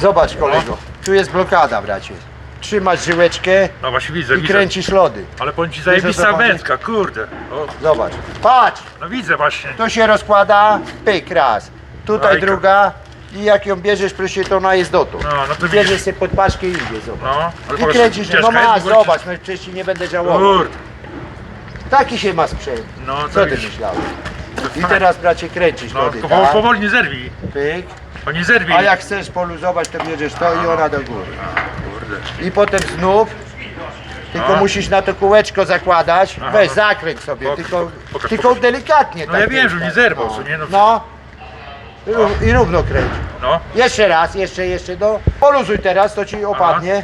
Zobacz kolego, tu jest blokada bracie. Trzymasz żyłeczkę No właśnie widzę, i widzę. kręcisz lody. Ale powiem ci zajebista wędka, kurde. O, Zobacz, patrz, no widzę właśnie. to się rozkłada, pyk raz. Tutaj druga i jak ją bierzesz, proszę, to ona jest dotąd. No, no to Bierzesz widzisz. sobie pod paszkę i idzie, zobacz. No, ale I powiedz, kręcisz, no jest, bo- zobacz, no przecież ci nie będę żałował. Kurde. Taki się ma sprzęt. No, to Co ty widzisz. myślałeś? I teraz bracie kręcisz No, lody, tylko tak? powoli nie zerwij. Pyk. O nie zerwij. A jak chcesz poluzować, to bierzesz to i ona do góry. Kurde. I potem znów, tylko A. musisz na to kółeczko zakładać. Aha, Weź, no. zakręć sobie, Pok- tylko, pokaż, tylko pokaż. delikatnie. No tak ja wiem, że nie zerwał, no. co nie? No. No. I ró- I równo kręć. No, Jeszcze raz, jeszcze, jeszcze, no. Poluzuj teraz, to ci opadnie.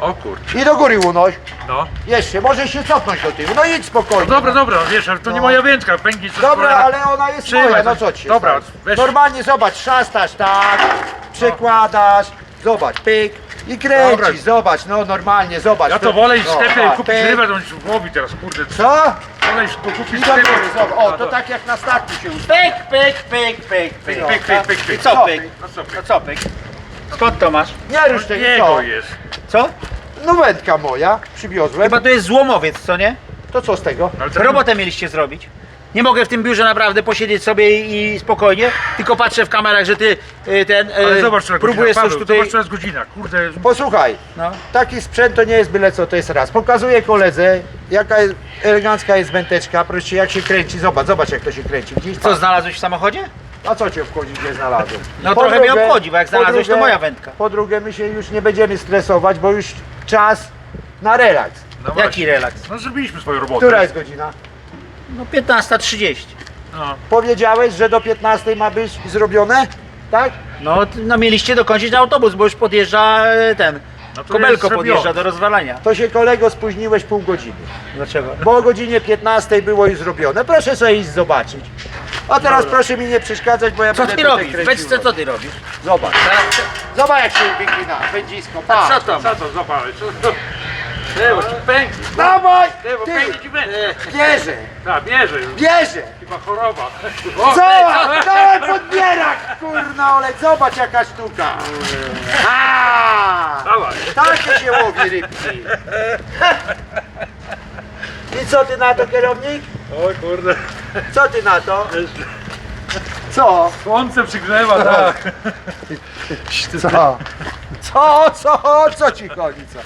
O kurde. I do góry unoś. No. Jeszcze, możesz się cofnąć do tyłu. No idź spokojnie. No dobra, dobra, wiesz, ale to nie No. moja wędka, pęknie coś Dobra, cholera. ale ona jest Trzymaj moja, to. no co ci się Dobra, stało? weź. Normalnie zobacz, szastasz tak, przekładasz, zobacz, pyk i kręcisz, Dobra. zobacz, no normalnie, zobacz. Ja to wolę iść w No, tak, kupić pyk. rybę, to się łowi teraz, kurde. Co? Wolę iść kupić I do sklepie. góry, zobacz. O, A, to tak jak na statku się ustawi. Pyk, pyk, pyk, pyk, pyk. No. Pyk, pyk, pyk, pyk. I co pyk? No co, pyk? No co pyk? Skąd to masz? Nie rusz tego, Jego co? jest. Co? No wędka moja, przywiozłem. Chyba to jest złomowiec, co nie? To co z tego? Ale ten- Robotę mieliście zrobić. Nie mogę w tym biurze naprawdę posiedzieć sobie i, i spokojnie, tylko patrzę w kamerach, że ty y, ten Ale y, zobacz, która próbujesz godzina, coś Paweł, tutaj... Zobacz, która jest godzina, kurde. Posłuchaj, No. taki sprzęt to nie jest byle co, to jest raz. Pokazuję koledze, jaka jest, elegancka jest wędeczka, proszę, jak się kręci, zobacz, zobacz jak to się kręci. Widzisz? Co, znalazłeś w samochodzie? A co cię wchodzi, gdzie znalazłem? No Po trochę mnie obchodzi, bo jak po znalazłeś, to moja wędka. Po drugie, my się już nie będziemy stresować, bo już czas na relaks. No Jaki właśnie. relaks? No zrobiliśmy swoją robotę. Która jest godzina? No 15.30. No. Powiedziałeś, że do 15 ma być zrobione? Tak? No, t- no mieliście dokończyć autobus, bo już podjeżdża e, ten, No to kobelko zrobione. podjeżdża do rozwalania. To się kolego spóźniłeś pół godziny. Dlaczego? Bo o godzinie 15 było już zrobione. Proszę sobie iść zobaczyć. A teraz Dobra. proszę mi nie przeszkadzać, bo ja Co będę ty tutaj robisz? kręcił Beczce co ty robisz? Zobacz. Zobacz jak się wygina, wędzisko. A Pa. co to? Co to, zobacz, co to? Ty, bo ci pęknie. Dawaj! Ty, bo pęknie ci wędkę. bierze, Tak, bierze już. bierze. Chyba choroba. Zobacz, dawaj podbierak, kurna olej, zobacz jaka sztuka. A, Dawaj. takie się łowi rybki. I co ty na to kierownik? O kurde. Co ty na to? Co? Słońce przygrzewa, tak. Co? Co, co, co ci chodzi, co?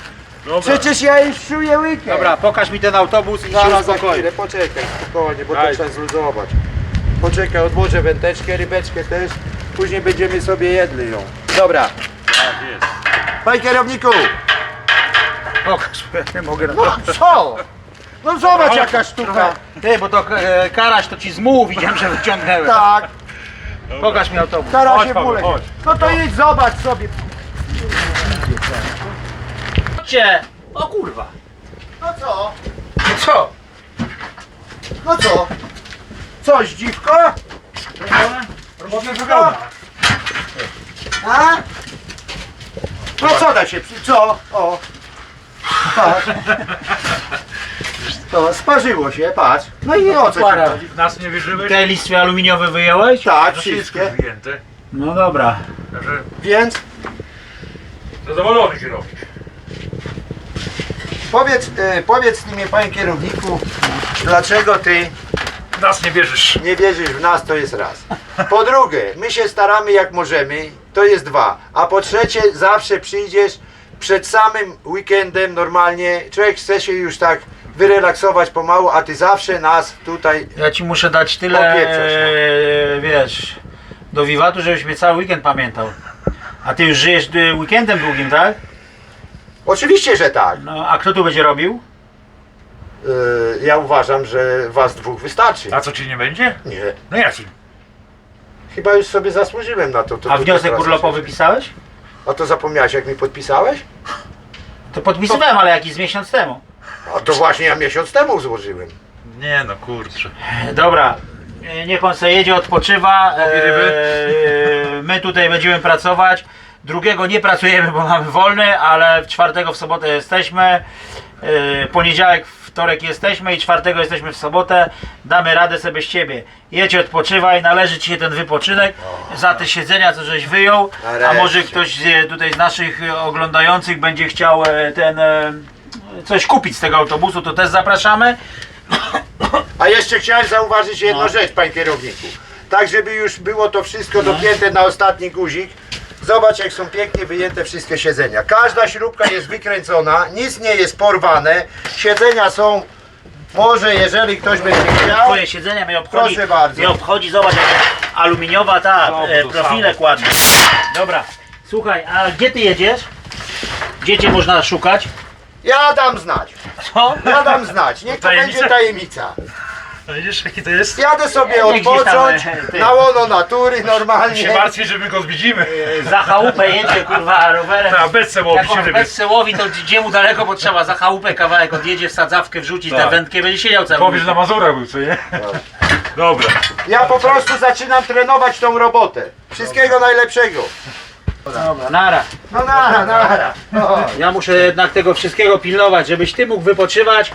Dobra. Przecież ja już czuję weekend. Dobra, pokaż mi ten autobus i się Zaraz za uspokoi. chwilę, poczekaj, spokojnie, bo to Daj. trzeba zluzować. Poczekaj, odłożę wędeczkę, rybeczkę też, później będziemy sobie jedli ją. Dobra, Tak jest. panie kierowniku, Pokaż, bo ja nie mogę na no co? No zobacz jaka sztuka. Ty, bo to e, karaś to ci z mułu widziałem, że wyciągnęłem. Tak, Pokaż mi autobus. teraz Chodź, się Paweł, bóle. chodź. No to idź, zobacz sobie. Chodźcie! O kurwa! No co? Co? No co? Coś dziwko? Robotę wygląda. A? No co da się, przy- co? O. Patrz. To sparzyło się, patrz. No i o co ci Para. chodzi? W nas nie wierzyłeś? Te listwy aluminiowe wyjąłeś? Tak, No wszystkie. wyjęte. No dobra. Także Więc zadowolony kierownik. powiedz, e, powiedz mi, panie kierowniku, dlaczego ty W nas nie wierzysz. nie wierzysz w nas, to jest raz. Po drugie, my się staramy jak możemy, to jest dwa. A po trzecie, zawsze przyjdziesz przed samym weekendem normalnie, człowiek chce się już tak wyrelaksować pomału, a ty zawsze nas tutaj Ja ci muszę dać tyle, Opieprzasz, no. e, wiesz, do wiwatu, żebyś mnie cały weekend pamiętał. A ty już żyjesz e, weekendem długim, tak? Oczywiście, że tak. No, a kto tu będzie robił? Yy, ja uważam, że was dwóch wystarczy. A co ci nie będzie? Nie. No jaki? Chyba już sobie zasłużyłem na to. to A wniosek teraz urlopowy pisałeś? A to zapomniałeś jak mi podpisałeś? To podpisywałem, ale jakiś z miesiąc temu. A to właśnie ja miesiąc temu złożyłem. Nie no kurczę. Dobra, e, niech on sobie jedzie, odpoczywa. Łowi ryby. e, My tutaj będziemy pracować. Drugiego nie pracujemy, bo mamy wolny, ale w czwartego w sobotę jesteśmy. Poniedziałek, wtorek jesteśmy i czwartego jesteśmy w sobotę. Damy radę sobie bez ciebie. Jedź, odpoczywaj, należy ci się ten wypoczynek za te siedzenia, co żeś wyjął. A Nareszcie. może ktoś z, tutaj z naszych e, oglądających będzie chciał e, ten e, coś kupić z tego autobusu, to też zapraszamy. A jeszcze chciałem zauważyć jedną No. rzecz, panie kierowniku. Tak, żeby już było to wszystko dopięte na ostatni guzik. Zobacz, jak są pięknie wyjęte wszystkie siedzenia. Każda śrubka jest wykręcona, nic nie jest porwane. Siedzenia są, może jeżeli ktoś będzie chciał, Twoje siedzenia mnie obchodzi. Proszę bardzo. Mnie obchodzi, zobacz, jak aluminiowa ta, No, e, profile kładne. Dobra, słuchaj, a gdzie ty jedziesz? Gdzie cię można szukać? Ja dam znać. Co? Ja dam znać, niech to Tajemnica? będzie tajemnica. No widzisz jaki to jest? Jadę sobie Nie, gdzieś tam, odpocząć, e, ty. na łono natury normalnie. się martwię, że my go zwiedzimy. Za chałupę jedzie, kurwa, rowerem. Ta, bez cełowi Jak się on cełowi, to gdzie mu daleko potrzeba? Za chałupę kawałek odjedzie, w sadzawkę wrzucić, Tak. tę wędkę, będzie siedział cały Powiesz, że na Mazurach był, co nie? Dobra. Ja po prostu zaczynam trenować tą robotę. Wszystkiego najlepszego. Dobra, nara. No nara, nara. No. Ja muszę jednak tego wszystkiego pilnować, żebyś ty mógł wypoczywać,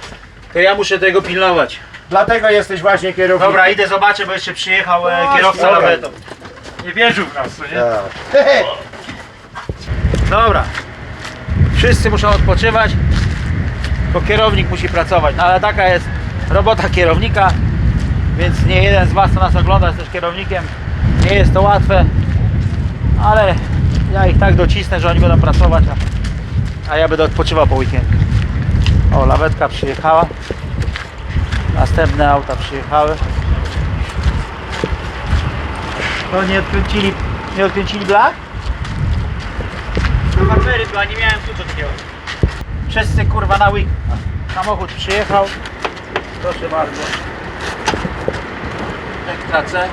to ja muszę tego pilnować. Dlatego jesteś właśnie kierownikiem. Dobra, idę zobaczę, bo jeszcze przyjechał e, kierowca dobra. lawetą. Nie wierzył w nas, co nie? Tak. Dobra. Wszyscy muszą odpoczywać, bo kierownik musi pracować. No ale taka jest robota kierownika, więc nie jeden z Was, co nas ogląda, jest też kierownikiem. Nie jest to łatwe, ale ja ich tak docisnę, że oni będą pracować, a, a ja będę odpoczywał po weekendzie. O, lawetka przyjechała. Następne auta przyjechały. To nie odkręcili, nie odkręcili blach? Na barbery była, nie miałem klucz od takiego. Wszyscy kurwa na week. Samochód przyjechał. Proszę bardzo. Ekstra C.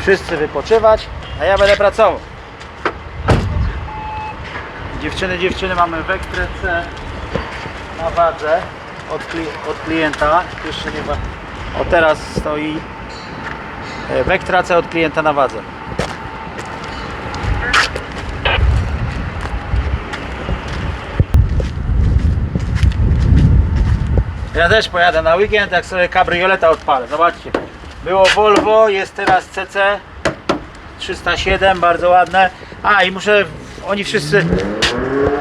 Wszyscy wypoczywać, a ja będę pracował. Dziewczyny, dziewczyny mamy C na wadze od, kli- od klienta. Jeszcze nie ma. O teraz stoi e, Vectra C od klienta na wadze. Ja też pojadę na weekend, jak sobie kabrioleta odpalę. Zobaczcie. Było Volvo, jest teraz CC 307, bardzo ładne. A i muszę, oni wszyscy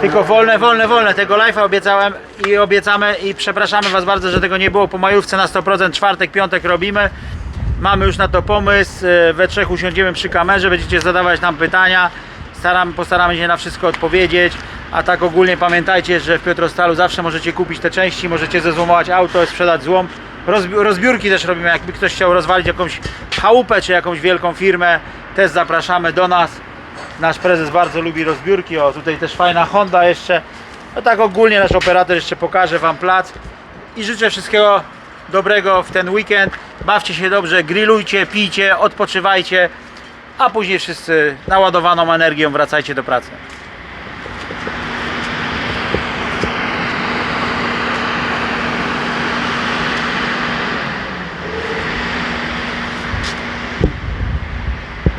tylko wolne, wolne, wolne. Tego live'a obiecałem i obiecamy i przepraszamy Was bardzo, że tego nie było po majówce na 100%. Czwartek, piątek robimy. Mamy już na to pomysł. e, We trzech usiądziemy przy kamerze, będziecie zadawać nam pytania. Staram, postaramy się na wszystko odpowiedzieć. A tak ogólnie pamiętajcie, że w Piotrostalu zawsze możecie kupić te części, możecie zezłomować auto, sprzedać złom. Rozbi- rozbiórki też robimy, jakby ktoś chciał rozwalić jakąś chałupę czy jakąś wielką firmę, też zapraszamy do nas. Nasz prezes bardzo lubi rozbiórki, o tutaj też fajna Honda jeszcze. No tak ogólnie nasz operator jeszcze pokaże Wam plac. I życzę wszystkiego dobrego w ten weekend. Bawcie się dobrze, grillujcie, pijcie, odpoczywajcie, a później wszyscy naładowaną energią wracajcie do pracy.